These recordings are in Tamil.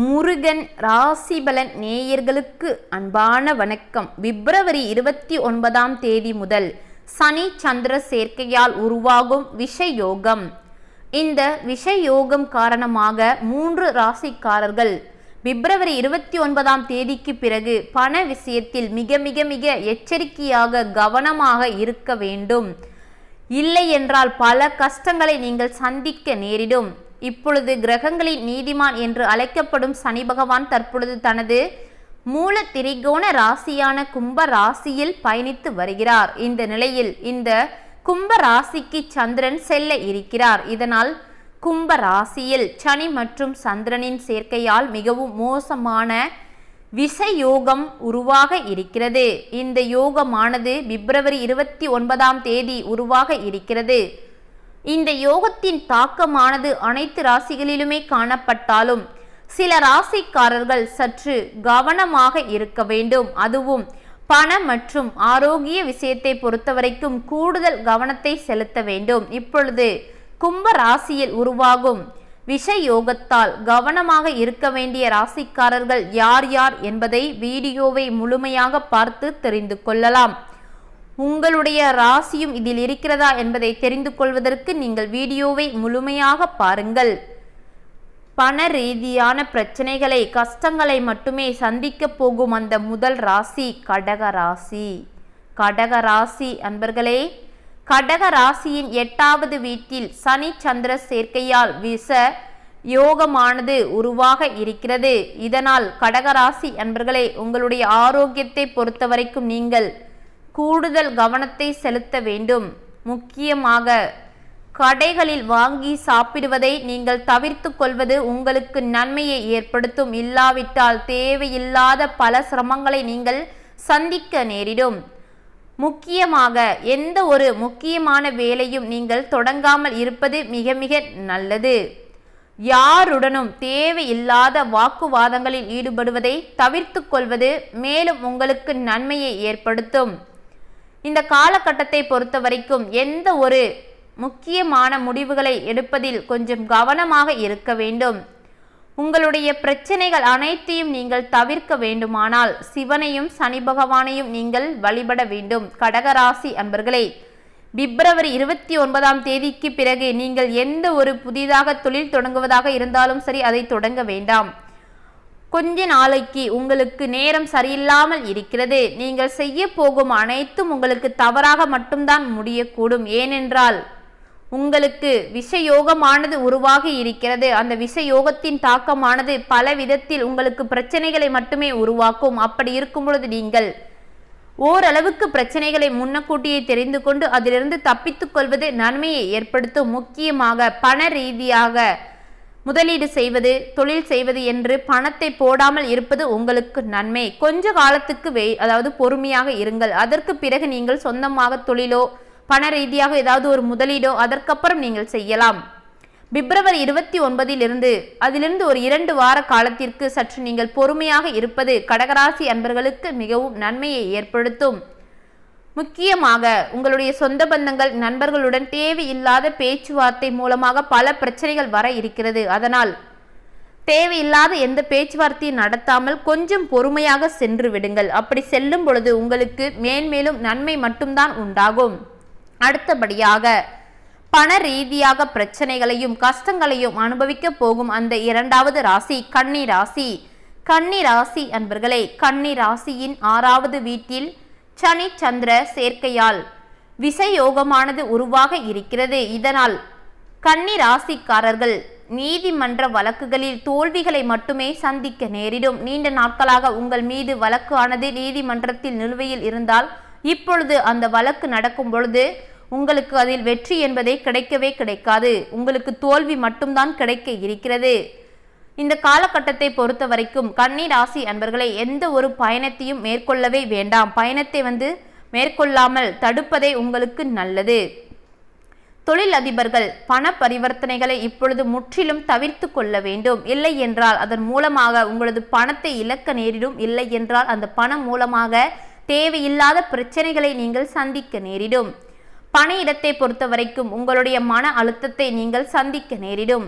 முருகன் ராசிபலன் நேயர்களுக்கு அன்பான வணக்கம். பிப்ரவரி இருபத்தி ஒன்பதாம் தேதி முதல் சனி சந்திர சேர்க்கையால் உருவாகும் விஷயோகம். இந்த விஷயோகம் காரணமாக மூன்று ராசிக்காரர்கள் பிப்ரவரி இருபத்தி ஒன்பதாம் தேதிக்கு பிறகு பண விஷயத்தில் மிக மிக மிக எச்சரிக்கையாக கவனமாக இருக்க வேண்டும். இல்லை என்றால் பல கஷ்டங்களை நீங்கள் சந்திக்க நேரிடும். இப்பொழுது கிரகங்களின் நீதிமான் என்று அழைக்கப்படும் சனி பகவான் தற்பொழுது தனது மூல திரிகோண ராசியான கும்ப ராசியில் பயணித்து வருகிறார். இந்த நிலையில் இந்த கும்ப ராசிக்கு சந்திரன் செல்ல இருக்கிறார். இதனால் கும்ப ராசியில் சனி மற்றும் சந்திரனின் சேர்க்கையால் மிகவும் மோசமான விசயோகம் உருவாக இருக்கிறது. இந்த யோகமானது பிப்ரவரி இருபத்தி ஒன்பதாம் தேதி உருவாக இருக்கிறது. இந்த யோகத்தின் தாக்கமானது அனைத்து ராசிகளிலுமே காணப்பட்டாலும் சில ராசிக்காரர்கள் சற்று கவனமாக இருக்க வேண்டும். அதுவும் பண மற்றும் ஆரோக்கிய விஷயத்தை பொறுத்தவரைக்கும் கூடுதல் கவனத்தை செலுத்த வேண்டும். இப்பொழுது கும்ப ராசியில் உருவாகும் விஷ யோகத்தால் கவனமாக இருக்க வேண்டிய ராசிக்காரர்கள் யார் யார் என்பதை வீடியோவை முழுமையாக பார்த்து தெரிந்து கொள்ளலாம். உங்களுடைய ராசியும் இதில் இருக்கிறதா என்பதை தெரிந்து கொள்வதற்கு நீங்கள் வீடியோவை முழுமையாக பாருங்கள். பண ரீதியான பிரச்சனைகளை கஷ்டங்களை மட்டுமே சந்திக்க போகும் அந்த முதல் ராசி கடக ராசி. கடக ராசி அன்பர்களே கடக ராசியின் எட்டாவது வீட்டில் சனி சந்திர சேர்க்கையால் வீச யோகமானது உருவாக இருக்கிறது. இதனால் கடகராசி அன்பர்களே உங்களுடைய ஆரோக்கியத்தை பொறுத்தவரைக்கும் நீங்கள் கூடுதல் கவனத்தை செலுத்த வேண்டும். முக்கியமாக கடைகளில் வாங்கி சாப்பிடுவதை நீங்கள் தவிர்த்து கொள்வது உங்களுக்கு நன்மையை ஏற்படுத்தும். இல்லாவிட்டால் தேவையில்லாத பல சிரமங்களை நீங்கள் சந்திக்க நேரிடும். முக்கியமாக எந்த ஒரு முக்கியமான வேலையும் நீங்கள் தொடங்காமல் இருப்பது மிக மிக நல்லது. யாருடனும் தேவையில்லாத வாக்குவாதங்களில் ஈடுபடுவதை தவிர்த்து கொள்வது மேலும் உங்களுக்கு நன்மையை ஏற்படுத்தும். இந்த காலகட்டத்தை பொறுத்த வரைக்கும் எந்த ஒரு முக்கியமான முடிவுகளை எடுப்பதில் கொஞ்சம் கவனமாக இருக்க வேண்டும். உங்களுடைய பிரச்சனைகள் அனைத்தையும் நீங்கள் தவிர்க்க வேண்டுமானால் சிவனையும் சனி பகவானையும் நீங்கள் வழிபட வேண்டும். கடகராசி அன்பர்களே பிப்ரவரி இருபத்தி ஒன்பதாம் தேதிக்கு பிறகு நீங்கள் எந்த ஒரு புதிதாக தொழில் தொடங்குவதாக இருந்தாலும் சரி அதை தொடங்க வேண்டாம். கொஞ்ச நாளைக்கு உங்களுக்கு நேரம் சரியில்லாமல் இருக்கிறது. நீங்கள் செய்ய போகும் அனைத்தும் உங்களுக்கு தவறாக மட்டும்தான் முடியக்கூடும். ஏனென்றால் உங்களுக்கு விஷயோகமானது உருவாகி இருக்கிறது. அந்த விஷயோகத்தின் தாக்கமானது பல விதத்தில் உங்களுக்கு பிரச்சனைகளை மட்டுமே உருவாக்கும். அப்படி இருக்கும் பொழுது நீங்கள் ஓரளவுக்கு பிரச்சனைகளை முன்னக்கூட்டியே தெரிந்து கொண்டு அதிலிருந்து தப்பித்துக் கொள்வது நன்மையை ஏற்படுத்தும். முக்கியமாக பண ரீதியாக முதலீடு செய்வது தொழில் செய்வது என்று பணத்தை போடாமல் இருப்பது உங்களுக்கு நன்மை. கொஞ்ச காலத்துக்கு வே அதாவது பொறுமையாக இருங்கள். அதற்கு பிறகு நீங்கள் சொந்தமாக தொழிலோ பண ரீதியாக ஏதாவது ஒரு முதலீடோ அதற்கப்புறம் நீங்கள் செய்யலாம். பிப்ரவரி இருபத்தி ஒன்பதிலிருந்து அதிலிருந்து ஒரு இரண்டு வார காலத்திற்கு சற்று நீங்கள் பொறுமையாக இருப்பது கடகராசி அன்பர்களுக்கு மிகவும் நன்மையை ஏற்படுத்தும். முக்கியமாக உங்களுடைய சொந்த பந்தங்கள் நண்பர்களுடன் தேவையில்லாத பேச்சுவார்த்தை மூலமாக பல பிரச்சனைகள் வர இருக்கிறது. அதனால் தேவையில்லாத எந்த பேச்சுவார்த்தையும் நடத்தாமல் கொஞ்சம் பொறுமையாக சென்று விடுங்கள். அப்படி செல்லும் பொழுது உங்களுக்கு மேன்மேலும் நன்மை மட்டும்தான் உண்டாகும். அடுத்தபடியாக பண ரீதியாக பிரச்சனைகளையும் கஷ்டங்களையும் அனுபவிக்க போகும் அந்த இரண்டாவது ராசி கன்னி ராசி. கன்னி ராசி அன்பர்களே கன்னி ராசியின் ஆறாவது வீட்டில் சனி சந்திர சேர்க்கையால் விசயோகமானது உருவாக இருக்கிறது. இதனால் கன்னி ராசிக்காரர்கள் நீதிமன்ற வழக்குகளில் தோல்விகளை மட்டுமே சந்திக்க நேரிடும். நீண்ட நாட்களாக உங்கள் மீது வழக்கு ஆனது நீதிமன்றத்தில் நிலுவையில் இருந்தால் இப்பொழுது அந்த வழக்கு நடக்கும் பொழுது உங்களுக்கு அதில் வெற்றி என்பதே கிடைக்கவே கிடைக்காது. உங்களுக்கு தோல்வி மட்டும்தான் கிடைக்க இருக்கிறது. இந்த காலகட்டத்தை பொறுத்த வரைக்கும் கன்னி ராசி அன்பர்களை எந்த ஒரு பயணத்தையும் மேற்கொள்ளவே வேண்டாம். பயணத்தை வந்து மேற்கொள்ளாமல் தடுப்பதே உங்களுக்கு நல்லது. தொழில் அதிபர்கள் பண பரிவர்த்தனைகளை இப்பொழுது முற்றிலும் தவிர்த்து கொள்ள வேண்டும். இல்லை என்றால் அதன் மூலமாக உங்களது பணத்தை இழக்க நேரிடும். இல்லை என்றால் அந்த பணம் மூலமாக தேவையில்லாத பிரச்சனைகளை நீங்கள் சந்திக்க நேரிடும். பணியிடத்தை பொறுத்த வரைக்கும் உங்களுடைய மன அழுத்தத்தை நீங்கள் சந்திக்க நேரிடும்.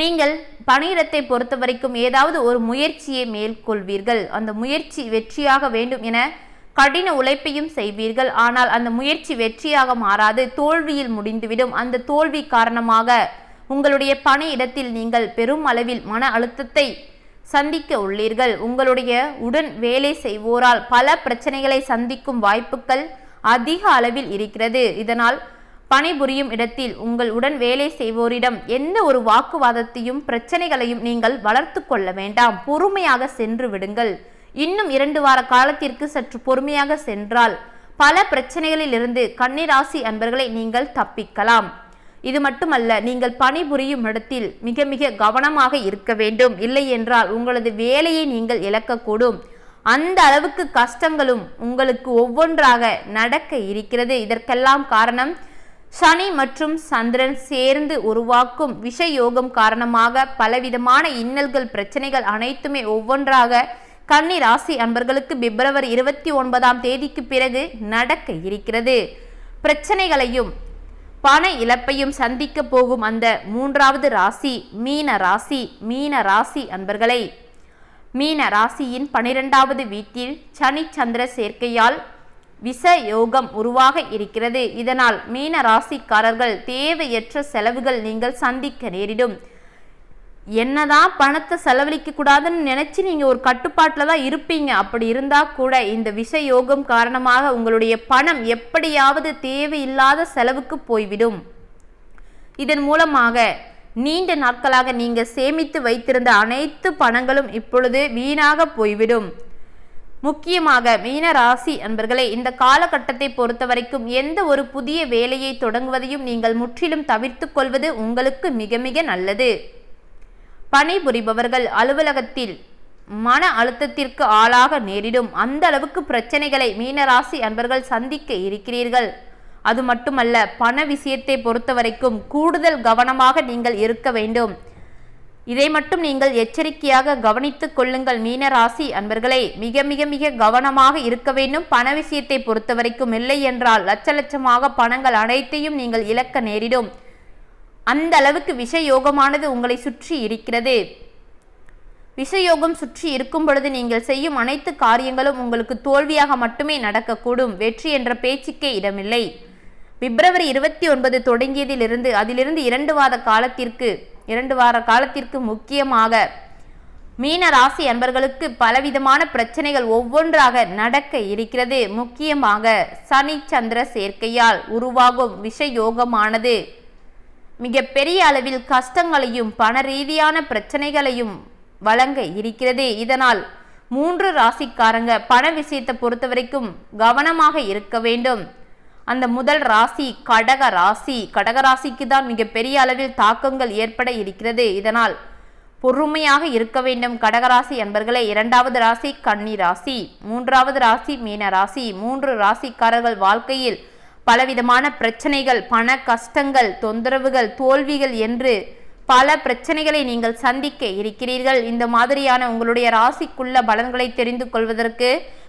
நீங்கள் பணியிடத்தை பொறுத்த வரைக்கும் ஏதாவது ஒரு முயற்சியை மேற்கொள்வீர்கள். அந்த முயற்சி வெற்றியாக வேண்டும் என கடின உழைப்பையும் செய்வீர்கள். ஆனால் அந்த முயற்சி வெற்றியாக மாறாது தோல்வியில் முடிந்துவிடும். அந்த தோல்வி காரணமாக உங்களுடைய பணியிடத்தில் நீங்கள் பெரும் அளவில் மன அழுத்தத்தை சந்திக்க உள்ளீர்கள். உங்களுடைய உடன் வேலை செய்வோரால் பல பிரச்சனைகளை சந்திக்கும் வாய்ப்புகள் அதிக அளவில் இருக்கிறது. இதனால் பணிபுரியும் இடத்தில் உங்கள் உடன் வேலை செய்வோரிடம் எந்த ஒரு வாக்குவாதத்தையும் பிரச்சனைகளையும் நீங்கள் வளர்த்து கொள்ள வேண்டாம். பொறுமையாக சென்று விடுங்கள். இன்னும் இரண்டு வார காலத்திற்கு சற்று பொறுமையாக சென்றால் பல பிரச்சனைகளிலிருந்து கன்னிராசி அன்பர்களை நீங்கள் தப்பிக்கலாம். இது மட்டுமல்ல நீங்கள் பணிபுரியும் இடத்தில் மிக மிக கவனமாக இருக்க வேண்டும். இல்லை என்றால் உங்களது வேலையை நீங்கள் இழக்கக்கூடும். அந்த அளவுக்கு கஷ்டங்களும் உங்களுக்கு ஒவ்வொன்றாக நடக்க இருக்கிறது. இதற்கெல்லாம் காரணம் சனி மற்றும் சந்திரன் சேர்ந்து உருவாக்கும் விஷயோகம் காரணமாக பலவிதமான இன்னல்கள் பிரச்சனைகள் அனைத்துமே ஒவ்வொன்றாக கன்னி ராசி அன்பர்களுக்கு பிப்ரவரி இருபத்தி ஒன்பதாம் தேதிக்கு பிறகு நடக்க இருக்கிறது. பிரச்சனைகளையும் பண இழப்பையும் சந்திக்க போகும் அந்த மூன்றாவது ராசி மீன ராசி மீன ராசி அன்பர்களை. மீன ராசியின் பனிரெண்டாவது வீட்டில் சனி சந்திர சேர்க்கையால் விச யோகம் உருவாக இருக்கிறது. இதனால் மீன ராசிக்காரர்கள் தேவையற்ற செலவுகள் நீங்கள் சந்திக்க நேரிடும். என்னதான் பணத்தை செலவழிக்க கூடாதுன்னு நினைச்சு நீங்க ஒரு கட்டுப்பாட்டில் தான் இருப்பீங்க. அப்படி இருந்தா கூட இந்த விஷ யோகம் காரணமாக உங்களுடைய பணம் எப்படியாவது தேவையில்லாத செலவுக்கு போய்விடும். இதன் மூலமாக நீண்ட நாட்களாக நீங்கள் சேமித்து வைத்திருந்த அனைத்து பணங்களும் இப்பொழுது வீணாக போய்விடும். முக்கியமாக மீன ராசி அன்பர்களே இந்த காலகட்டத்தை பொறுத்த வரைக்கும் எந்த ஒரு புதிய வேலையை தொடங்குவதையும் நீங்கள் முற்றிலும் தவிர்த்து கொள்வது உங்களுக்கு மிக மிக நல்லது. பணிபுரிபவர்கள் அலுவலகத்தில் மன அழுத்தத்திற்கு ஆளாக நேரிடும். அந்த அளவுக்கு பிரச்சனைகளை மீனராசி அன்பர்கள் சந்திக்க இருக்கிறீர்கள். அது மட்டுமல்ல பண விஷயத்தை பொறுத்த வரைக்கும் கூடுதல் கவனமாக நீங்கள் இருக்க வேண்டும். இதை மட்டும் நீங்கள் எச்சரிக்கையாக கவனித்துக் கொள்ளுங்கள் மீனராசி அன்பர்களே. மிக மிக மிக கவனமாக இருக்க வேண்டும். பண விஷயத்தை பொறுத்த வரைக்கும் இல்லை என்றால் லட்ச லட்சமாக பணங்கள் அனைத்தையும் நீங்கள் இழக்க நேரிடும். அந்த அளவுக்கு விஷயோகமானது உங்களை சுற்றி இருக்கிறது. விஷயோகம் சுற்றி இருக்கும் பொழுது நீங்கள் செய்யும் அனைத்து காரியங்களும் உங்களுக்கு தோல்வியாக மட்டுமே நடக்கக்கூடும். வெற்றி என்ற பேச்சுக்கே இடமில்லை. பிப்ரவரி இருபத்தி ஒன்பது தொடங்கியதிலிருந்து அதிலிருந்து இரண்டு வாத காலத்திற்கு இரண்டு வார காலத்திற்கு முக்கியமாக. மீன ராசி அன்பர்களுக்கு பலவிதமான பிரச்சனைகள் ஒவ்வொன்றாக நடக்க இருக்கிறது. முக்கியமாக சனி சந்திர சேர்க்கையால் உருவாகும் விஷயோகமானது. மிக பெரிய அளவில் கஷ்டங்களையும் பண ரீதியான பிரச்சனைகளையும் வழங்க இருக்கிறது. இதனால் மூன்று ராசிக்காரங்க பண விஷயத்தை பொறுத்த வரைக்கும் கவனமாக இருக்க வேண்டும். அந்த முதல் ராசி கடக ராசி. கடக ராசிக்கு தான் மிகப்பெரிய அளவில் தாக்கங்கள் ஏற்பட இருக்கிறது. இதனால் பொறுமையாக இருக்க வேண்டும். கடகராசி என்பர்களே இரண்டாவது ராசி கன்னி ராசி மூன்றாவது ராசி மீன ராசி. மூன்று ராசிக்காரர்கள் வாழ்க்கையில் பலவிதமான பிரச்சனைகள் பண கஷ்டங்கள் தொந்தரவுகள் தோல்விகள் என்று பல பிரச்சனைகளை நீங்கள் சந்திக்க இருக்கிறீர்கள். இந்த மாதிரியான உங்களுடைய ராசிக்குள்ள பலன்களை தெரிந்து கொள்வதற்கு